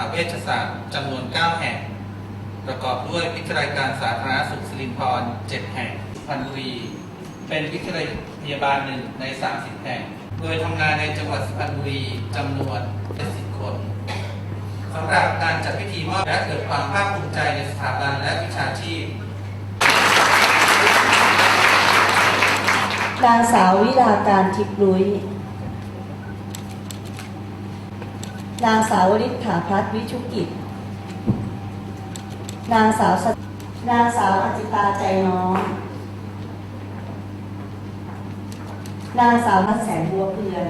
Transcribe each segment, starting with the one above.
าเวชศาสตร์จำนวน 9 แห่ง ประกอบด้วยวิทยาการสาธารณสุขสิรินธร7 แห่งพรรณบุรี เป็นวิทยาพยาบาลหนึ่งใน 30 แห่ง โดยทำงานในจังหวัดสุพรรณบุรีจำนวน 70 คนสำหรับการจัดพิธีมอบและเกิดความภาคภูมิใจในสถาบันและวิชาชีพนางสาววิลาการทิพย์ลุย นางสาววริษฐาพัฒนวิชุกิจ นางสาวนางสาวอจิตาใจน้อง นางสาวนัทแสนบัวเพื่อน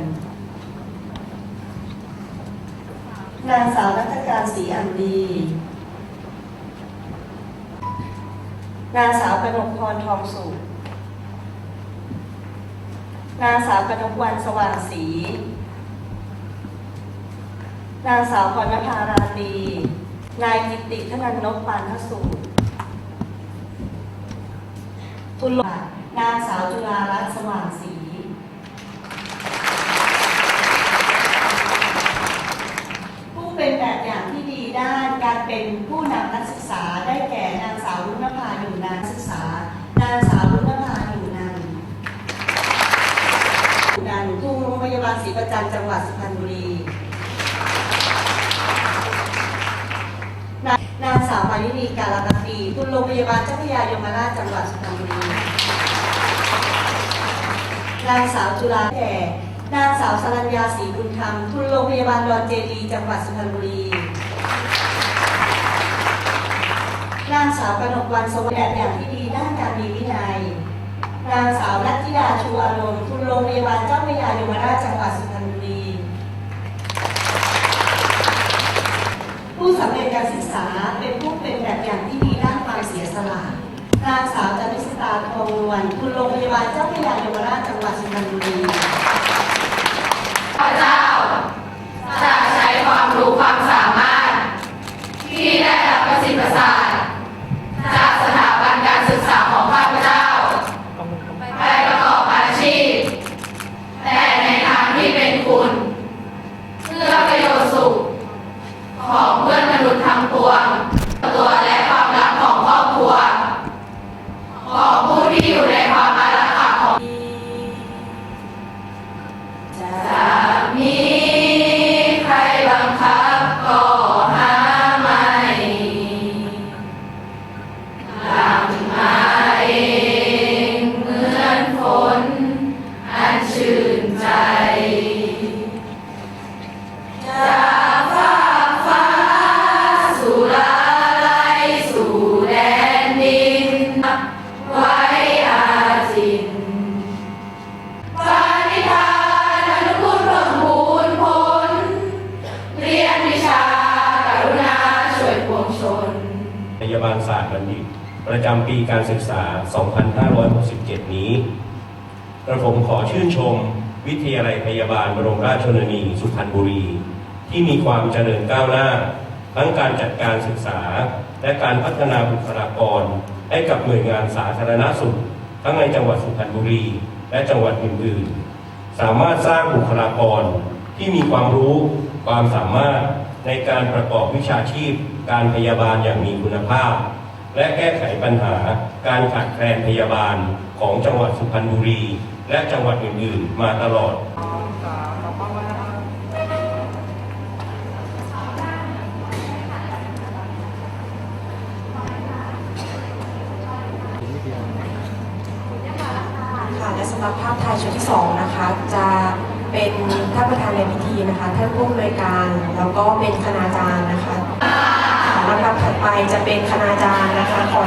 นางสาวนัฐการศรีอันดี นางสาวกนกพรทองสุขนางสาวกนกวันสว่างศรี นางสาวพรณภาราตี นายกิติธนันนพปานทสูตรทุนลนางสาวจุฬารัตน์สว่างศรีผู้เป็นแบบอย่างที่ดีด้านการเป็นผู้นำนักศึกษาได้แก่นางสาวรุณภาอยู่นานศึกษา นางสาวรุณภาอยู่นานงานทุ่งโรงพยาบาลศรีประจันต์จังหวัด พยาบาลเจ้าพระยายมราชจังหวัดสุพรรณบุรีนางสาวจุฬาแก่นางสาวสรัญญาศรีบุญธรรมทุนโรงพยาบาลดอนเจดีจังหวัดสุพรรณบุรี นางสาวกนกวันสวัสดิ์แบบอย่างที่ดีด้านการมีวินัย นางสาวนัทธิดาชูอารมณ์ทุนโรงพยาบาลเจ้าพระยายมราชจังหวัดสุพรรณบุรี ผู้สำเร็จการศึกษาเป็นผู้ ละนางสาวจันทิสตาทองนวลคุณโรงพยาบาลเจ้าพระยายมราชจังหวัดสุพรรณบุรี ศาสตร์บัณฑิต ประจำปีการศึกษา 2567 นี้ กระผมขอชื่นชม วิทยาลัยพยาบาลบรมราชชนนีสุพรรณบุรี ที่มีความเจริญก้าวหน้า ทั้งการจัดการศึกษา และการพัฒนาบุคลากร ให้กับหน่วยงานสาธารณสุข ทั้งในจังหวัดสุพรรณบุรี และจังหวัดอื่นๆ สามารถสร้างบุคลากรที่มีความรู้ ความสามารถ ในการประกอบวิชาชีพ การพยาบาลอย่างมีคุณภาพ และแก้ไขปัญหาการขาดแคลนพยาบาลของจังหวัดสุพรรณบุรี และจังหวัดอื่น ๆ มาตลอดค่ะและสำหรับภาพถ่ายชุดที่สองนะคะ จะ เป็นท่านประธานในพิธีนะคะ ท่านผู้อำนวยการ แล้วก็เป็นคณาจารย์นะคะลำดับถัดไปจะเป็นคณาจารย์นะคะขอ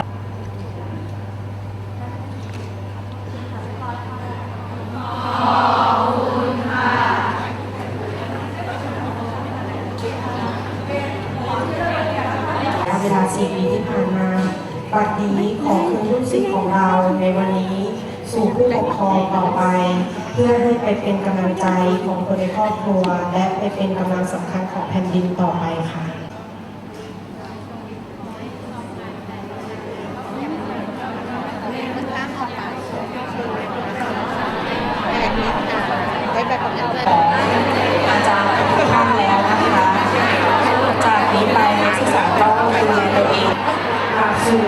เวลาสี่ปีที่ผ่านมาบัดนี้ขอคืนรุ่นศิษย์ของเราในวันนี้ สู่ผู้ปกครองต่อไป เพื่อให้ไปเป็นกำลังใจของคนในครอบครัว และไปเป็นกำลังสำคัญของแผ่นดินต่อไปค่ะอาจารย์ทุานแล้วนะคะจากนีไปนักศึกษต้องดูแลตัวเองสู่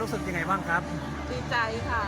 รู้สึกยังไงบ้างครับ ดีใจค่ะ